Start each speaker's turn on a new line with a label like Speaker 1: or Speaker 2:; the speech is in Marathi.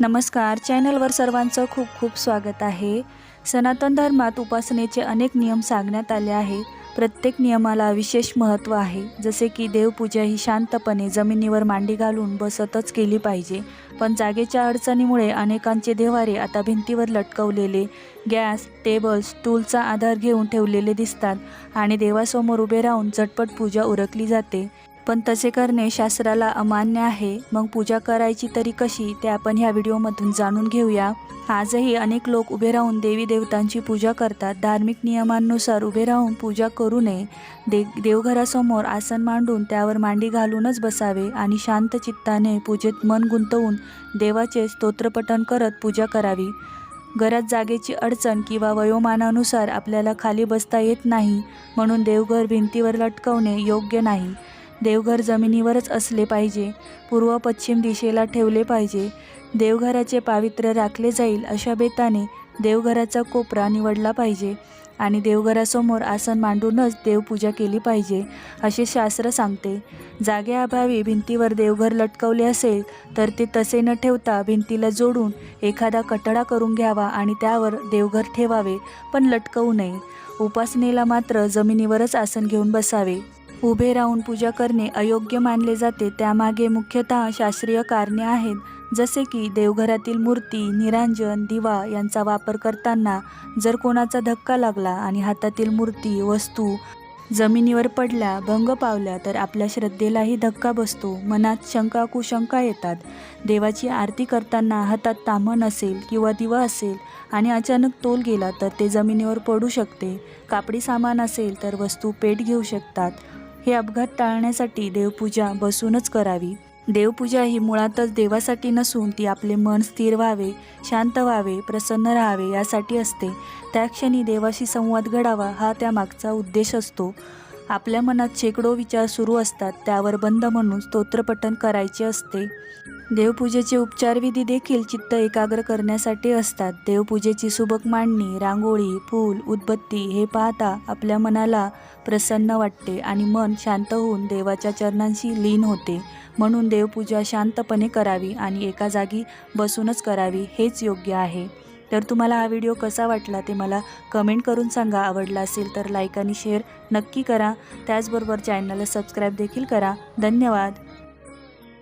Speaker 1: नमस्कार चॅनलवर सर्वांचं खूप खूप स्वागत आहे. सनातन धर्मात उपासनेचे अनेक नियम सांगण्यात आले आहे. प्रत्येक नियमाला विशेष महत्त्व आहे. जसे की देवपूजा ही शांतपणे जमिनीवर मांडी घालून बसतच केली पाहिजे. पण जागेच्या अडचणीमुळे अनेकांचे देवारे आता भिंतीवर लटकवलेले गॅस टेबल स्टूलचा आधार घेऊन ठेवलेले दिसतात आणि देवासमोर उभे राहून झटपट पूजा उरकली जाते. पण तसे करणे शास्त्राला अमान्य आहे. मग पूजा करायची तरी कशी? ते आपण ह्या व्हिडिओमधून जाणून घेऊया. आजही अनेक लोक उभे राहून देवी देवतांची पूजा करतात. धार्मिक नियमांनुसार उभे राहून पूजा करू नये. दे देवघरासमोर आसन मांडून त्यावर मांडी घालूनच बसावे आणि शांत चित्ताने पूजेत मन गुंतवून देवाचे स्तोत्रपठण करत पूजा करावी. घरात जागेची अडचण किंवा वयोमानानुसार आपल्याला खाली बसता येत नाही म्हणून देवघर भिंतीवर लटकवणे योग्य नाही. देवघर जमिनीवरच असले पाहिजे. पूर्व पश्चिम दिशेला ठेवले पाहिजे. देवघराचे पावित्र्य राखले जाईल अशा बेताने देवघराचा कोपरा निवडला पाहिजे आणि देवघरासमोर आसन मांडूनच देवपूजा केली पाहिजे असे शास्त्र सांगते. जागेअभावी भिंतीवर देवघर लटकवले असेल तर ते तसे न ठेवता भिंतीला जोडून एखादा कटडा करून घ्यावा आणि त्यावर देवघर ठेवावे पण लटकवू नये. उपासनेला मात्र जमिनीवरच आसन घेऊन बसावे. उभे राहून पूजा करणे अयोग्य मानले जाते. त्यामागे मुख्यतः शास्त्रीय कारणे आहेत जसे की देवघरातील मूर्ती निरांजन दिवा यांचा वापर करताना जर कोणाचा धक्का लागला आणि हातातील मूर्ती वस्तू जमिनीवर पडल्या भंग पावल्या तर आपल्या श्रद्धेलाही धक्का बसतो. मनात शंका कुशंका येतात. देवाची आरती करताना हातात तामण असेल किंवा दिवा असेल आणि अचानक तोल गेला तर ते जमिनीवर पडू शकते. कापडी सामान असेल तर वस्तू पेट घेऊ शकतात. हे अपघात टाळण्यासाठी देवपूजा बसूनच करावी. देवपूजा ही मुळातच देवासाठी नसून ती आपले मन स्थिर व्हावे शांत व्हावे प्रसन्न राहावे यासाठी असते. त्या क्षणी देवाशी संवाद घडावा हा त्यामागचा उद्देश असतो. आपल्या मनात शेकडो विचार सुरू असतात त्यावर बंद म्हणून स्तोत्रपठण करायचे असते. देवपूजेचे उपचारविधी देखील चित्त एकाग्र करण्यासाठी असतात. देवपूजेची सुबक मांडणी रांगोळी फूल उदबत्ती हे पाहता आपल्या मनाला प्रसन्न वाटते आणि मन शांत होऊन देवाच्या चरणांशी लीन होते. म्हणून देवपूजा शांतपणे करावी आणि एका जागी बसूनच करावी हेच योग्य आहे. तर तुम्हाला हा व्हिडिओ कसा वाटला ते मला कमेंट करून सांगा. आवडला असेल तर लाईक आणि शेअर नक्की करा. त्याचबरोबर चॅनलला सबस्क्राईब देखील करा. धन्यवाद.